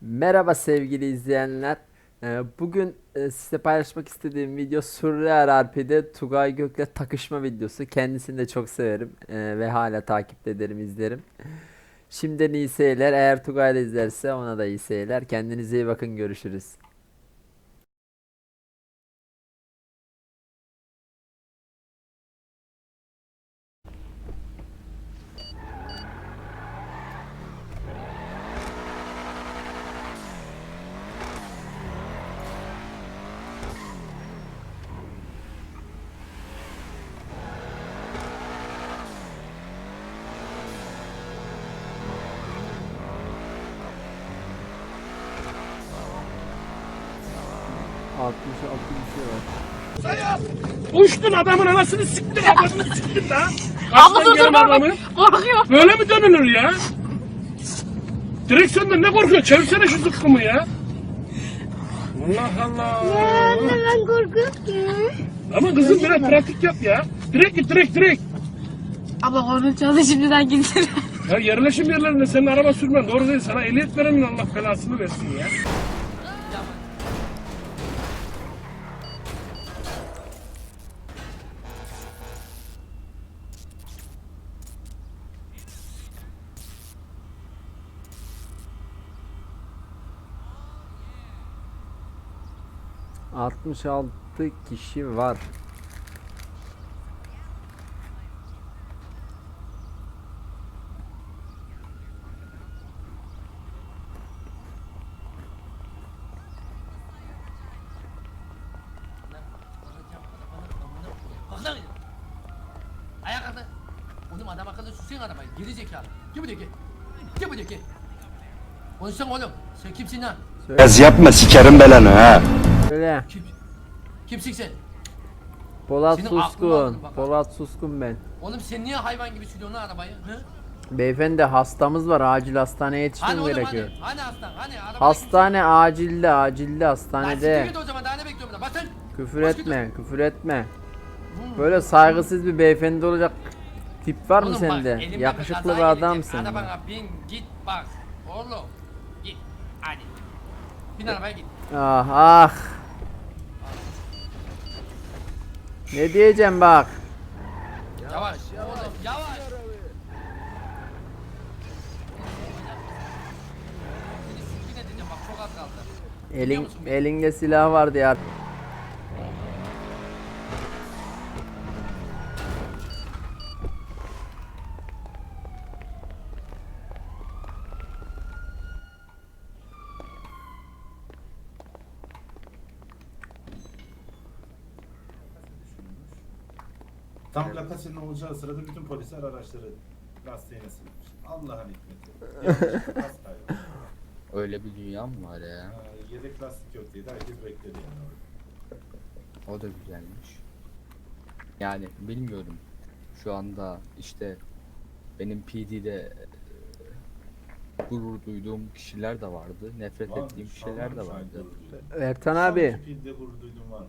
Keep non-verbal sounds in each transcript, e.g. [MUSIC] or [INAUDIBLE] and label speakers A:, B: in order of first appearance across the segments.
A: Merhaba sevgili izleyenler. Ee, Bugün e, size paylaşmak istediğim video Surreal RP'de Tugay Gök'le takışma videosu. Kendisini de çok severim e, ve hala takip ederim, izlerim. Şimdiden iyi seyirler. Eğer Tugay da izlerse ona da iyi seyirler. Kendinize iyi bakın. Görüşürüz. Altmış altı bir şey var.
B: Uçtun adamın anasını siktin [LAUGHS] adamını siktin lan.
C: Abla dur dur bak. Korkuyor.
B: Böyle mi dönülür ya? Direksiyonda ne korkuyor? Çevirsene şu zıkkımı ya. Allah Allah.
D: Anne ben korkuyorum.
B: Ama kızım biraz pratik yap ya. Direkt git direkt direkt.
C: Abla konuşacağız şimdiden gitsin.
B: Ya yerleşim yerlerinde senin araba sürmen doğru değil. Sana ehliyet verenin Allah belasını versin ya.
A: Altmış altı kişi var.
E: Kalk lan. Oğlum adam akıllı sürsene arabayı. Geri zekalı. Gel buraya gel. Gel buraya gel. Konuşsana oğlum. Sen kimsin lan?
F: Az yapma sikerim belanı ha.
A: Öyle.
E: Kim? Kimsin sen?
A: Polat
E: Senin aklın
A: Suskun.
E: bak.
A: Polat Suskun ben.
E: Oğlum sen niye hayvan gibi sürüyorsun lan arabayı? Hı?
A: Beyefendi hastamız var. Acil hastaneye
E: Hani
A: yetişmem
E: oğlum
A: gerekiyor.
E: hani? Hani hastan? Hani arabaya
A: Hastane acilde, acilde hastanede.
E: git o zaman daha ne bekliyorum da? Basın.
A: Küfür
E: Bas
A: etme, küfür etme. Böyle saygısız bir beyefendi olacak tip var mı
E: Oğlum bak,
A: sende?
E: elimden
A: Yakışıklı
E: kaza
A: bir
E: gelecek.
A: adamsın.
E: Arabana bin git bak. Oğlum. Git. Hadi. Bin arabaya git.
A: Ah ah. Ne diyeceğim bak.
E: Yavaş. Oğlum yavaş.
A: Elin elinde silah vardı ya.
G: Tam plakasının olacağı sırada bütün polisler araçları lastiğine sıkmış. Allah'ın hikmeti. [LAUGHS] Yanlışlıkla.
H: Öyle bir dünya mı var ya?
G: Ha, Yedek lastik yok diye de herkes bekledi yani orada.
H: O da güzelmiş. Yani bilmiyorum. Şu anda işte benim PD'de e, gurur duyduğum kişiler de vardı. Nefret
G: Var mı?
H: ettiğim
G: Şu an
H: kişiler de
G: mı şu an
H: vardı.
G: gurur duyduğun?
A: Ertan
G: Şu
A: abi.
G: anki pilde gurur duyduğun var mı?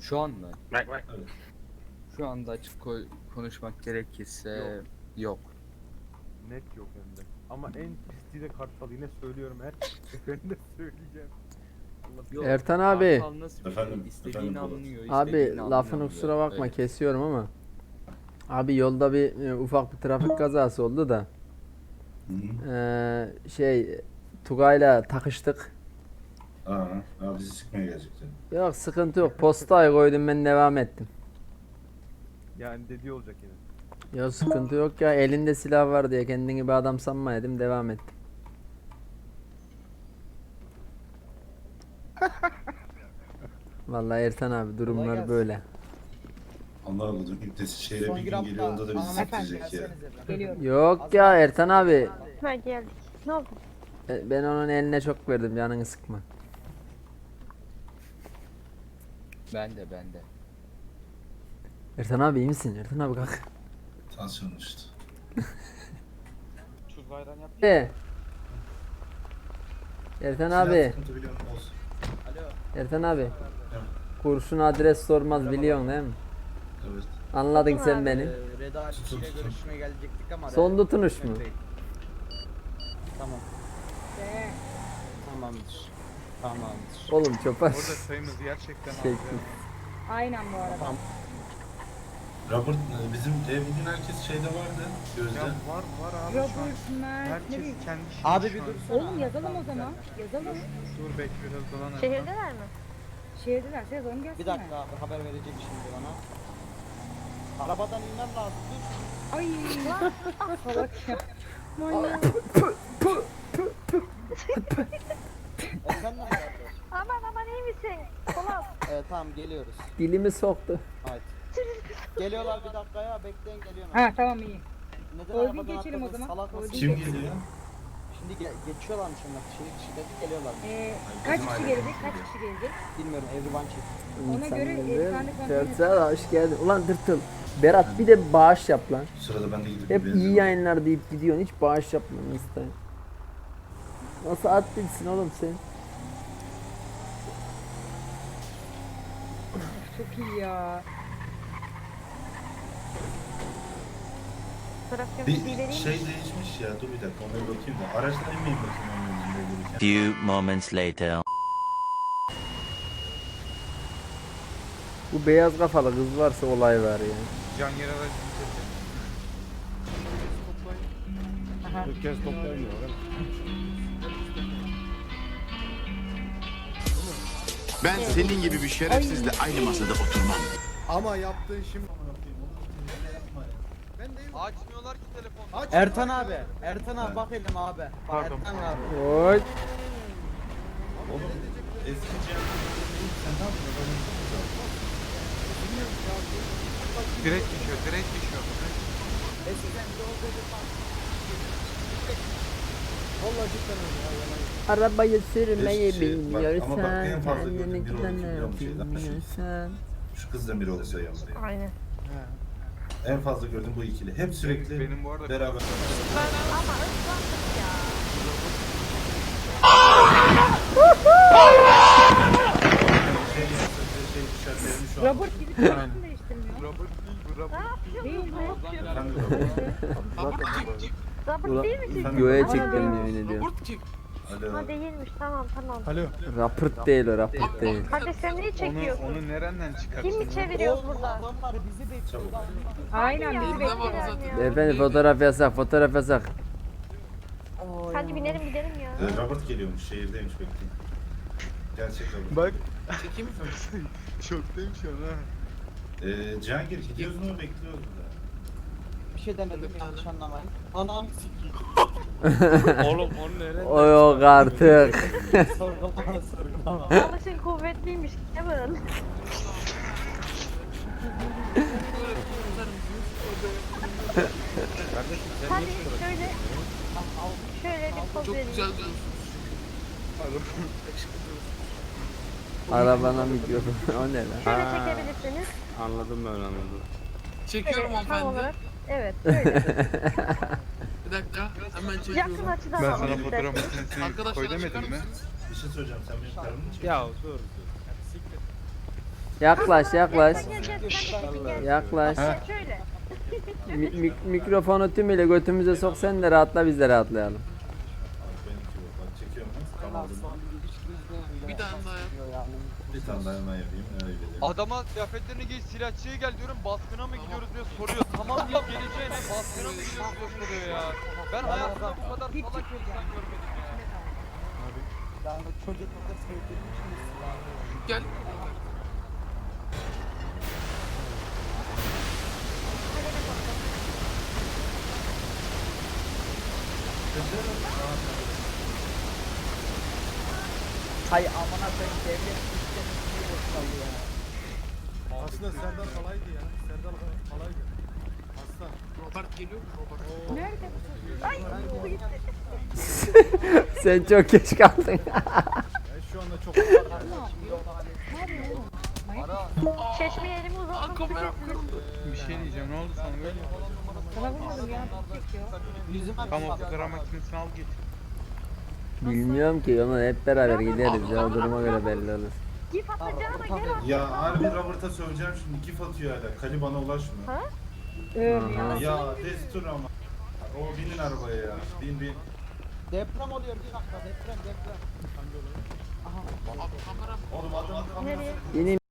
H: Şu an mı?
B: Bak bak.
G: Evet.
H: Şu anda açık ko- konuşmak gerekirse yok.
I: Net yok hem de. Ama en pisliği de kartal yine söylüyorum her [LAUGHS] seferinde söyleyeceğim.
A: Ertan abi.
G: Efendim,
H: şey? İstediğini
G: efendim
H: anlıyor.
A: Abi
H: istediğini
A: lafını kusura bakma
H: Öyle.
A: kesiyorum ama. Abi yolda bir e, ufak bir trafik [LAUGHS] kazası oldu da.
G: Hı hı.
A: Ee, şey Tugay'la takıştık.
G: Aa, aa bizi sıkmaya gelecekti.
A: Yok sıkıntı yok. Postayı koydum ben devam ettim.
I: Yani dediği olacak yine.
A: Yok sıkıntı yok ya elinde silah var diye kendini bir adam sanma dedim devam ettim. [LAUGHS] Vallahi Ertan abi durumlar böyle.
G: Allah bu müddetsi şehre bir gün geliyor onda da bizi siktirecek ya.
A: Yok ya Ertan abi
D: Ha geldik. Ne oldu?
A: e, ben onun eline çok verdim canını sıkma.
H: Ben de ben de.
A: Ertan abi iyi misin? Ertan abi kalk.
G: Tansiyon düştü.
A: E. Ertan abi,
G: Silah sıkıntı biliyorum olsun.
A: Ertan abi. Kurşun adres sormaz biliyorsun değil mi?
G: Evet.
A: Anladın sen beni.
J: Reda
G: Tutun,
J: ile
G: tutun.
J: görüşmeye gelecektik ama
A: Son tutunuş mu?
J: Tamam. Tamamdır. Tamamdır.
A: Oğlum çöper.
I: Orada sayımız gerçekten az.
A: Çektim.
C: Aynen bu arada.
G: Robert e, bizim ev bugün herkes şeyde vardı. Gözde.
I: Ya var var abi şu an.
C: Robert, Mert, ne
I: Herkes
C: bileyim.
I: kendi işini
J: Abi bir dursana.
C: Oğlum yazalım o zaman. Yazalım.
I: Dur bekle biraz dolan.
D: Şehirdeler mi?
C: Şehirdelerse yazalım gelsinler.
J: Bir dakika abi haber verecek şimdi bana. Arabadan inmem lazım. Dur.
C: Ay. Salak ya. Manyak.
J: Efendim kardeş.
D: Aman aman iyi misin? Polat.
J: Evet tamam geliyoruz.
A: Dilimi soktu.
J: Haydi. Geliyorlar bir dakikaya bekleyin geliyorum.
C: Ha tamam iyi.
J: Neden arabadan
C: geçelim o zaman.
J: Salak mısın?
C: Holding
G: Kim geliyor?
J: Şimdi ge- geçiyorlarmış onlar. Dışı dedi geliyorlar.
C: Ee, kaç kişi gelecek? Kaç kişi gelecek?
J: Bilmiyorum everyone check.
C: Ona göre efsane kontrol
A: hoş geldin. Ulan dırtıl. Berat bir de bağış yap lan.
G: Sırada ben de gidip
A: Hep iyi yayınlar deyip gidiyorsun. Hiç bağış yapmıyorsun Insta. Nasıl at bilsin oğlum sen?
C: Çok iyi ya.
G: Bir
D: bir vereyim.
G: şey değişmiş ya. Dur bir dakika ona bir bakayım da. Araçtan inmeyin bakayım onun yüzünde yürürken.
F: Few moments later.
A: Bu beyaz kafalı kız varsa olay var ya.
I: Can yer aracı
B: Kez toplayın
F: Ben senin gibi bir şerefsizle aynı masada oturmam.
I: Ama yaptığın şimdi
J: Ertan abi. Ertan abi bak elim abi. Bak
I: Pardon.
J: Ertan abi.
A: Oy.
G: Oğlum eski cihazı sen ne yapıyorsun?
I: direkt düşüyor direkt düşüyor.
A: Arabayı sürmeyi
G: Eski- bak, ama bak en
A: bilmiyorsan
G: fazla
A: kendini
G: gördüğüm biri oldu,
A: ne
G: biliyor musun şeyden?
A: bilmiyorsan.
G: Şu kızla biri olsa yanında.
D: Aynen.
G: En fazla gördüğüm bu ikili. Hep sürekli
I: Benim bu arada
G: beraber.
D: Ama ıslandık ya.
C: Robert gidip tarafını değiştirmiyor.
I: Robert değil bu Robert.
C: Değil?
G: Ben de Robert.
D: Değil mi siz?
A: Göğe çektim yemin ediyorum.
G: Alo.
D: Ha değilmiş tamam tamam.
A: Rapırt değil o rapırt değil.
D: Hadi sen neyi
I: Onu,
D: çekiyorsun?
I: onu nereden çıkarttın?
D: Kim mi çeviriyor
J: Oğlum
D: burada?
C: Aynen bizi bekliyor.
A: Efendim fotoğraf yasak fotoğraf yasak.
D: Hadi binelim gidelim ya.
G: Ee, Robert geliyormuş. Şehirdeymiş bekleyin. Gerçek Robert.
I: Bak. Çekeyim mi? [LAUGHS] Şoktayım şu an ha.
G: Ee, Cihangir gidiyoruz mu bekliyoruz mu?
J: Bir şey demedim yanlış anlamayın. Anam sikiyim.
B: Oğlum onu nereye? [LAUGHS]
A: O yok artık.
J: Sorgulama sorgulama.
D: Alışın kuvvetliymiş. Hemen. Hadi şöyle. Şöyle bir poz vereyim.
A: Arabana mikrofon. [LAUGHS] o ne lan?
D: Şöyle çekebilirsiniz.
B: Anladım ben anladım.
D: Çekiyorum hanımefendi. Evet şöyle. [LAUGHS]
E: Bir dakika hemen
D: Yakın açıdan
I: Ben sana
D: isterseniz.
I: fotoğraf makinesini koy demedim mi?
G: Bir şey söyleyeceğim. Sen benim karımı mı çekiyorsun?
B: Ya dur.
A: Yaklaş yaklaş.
D: Gel, gel, gel, sen de çekin, gel.
A: Yaklaş.
D: Gel, Şöyle.
A: Mi- mik- mikrofonu tümüyle götümüze sok sen de rahatla biz de rahatlayalım.
G: Bak benimki bu. Bak çekiyorum. ben. Tamam.
J: Bir tane daha yap.
G: Bir tane daha hemen yapayım. Öyle gidelim.
K: Adama kıyafetlerini giy silahçıya gel diyorum baskına mı gidiyoruz diye soruyor. Tamam ya geleceğine baskına mı gidiyoruz diye soruyor ya. Ben hayatımda bu kadar salak bir insan görmedim ya.
J: Yani çocuklarda sevdirmişsiniz.
E: Gel.
J: Hay amına koyayım devlet ya.
I: Aslında Serdar halaydı ya. Serdar halaydı. Aslan.
E: Robert geliyor mu Robert?
C: Nerede bu?
D: Ay oldu gitti. [LAUGHS]
A: Sen çok geç kaldın. [LAUGHS]
I: Ben şu anda çok.
D: Çeşmeye elimi uzattım.
E: kamera
I: bir şey diyeceğim. Ne oldu sana böyle?
C: Sana vurmadım ya.
I: Tamam makinesini al git.
A: Bilmiyorum ki onu hep beraber gideriz ya o duruma göre belli olur.
D: Gif atacağına yer at.
G: Ya harbi Robert'a söyleyeceğim şimdi gif atıyor hala. Kali bana ulaşmıyor.
D: Ha?
C: Ölmüyor. Ya
G: destur ama. O binin arabaya ya. Bin bin.
J: Deprem oluyor bir dakika deprem deprem.
G: Oğlum adam
A: Nereye?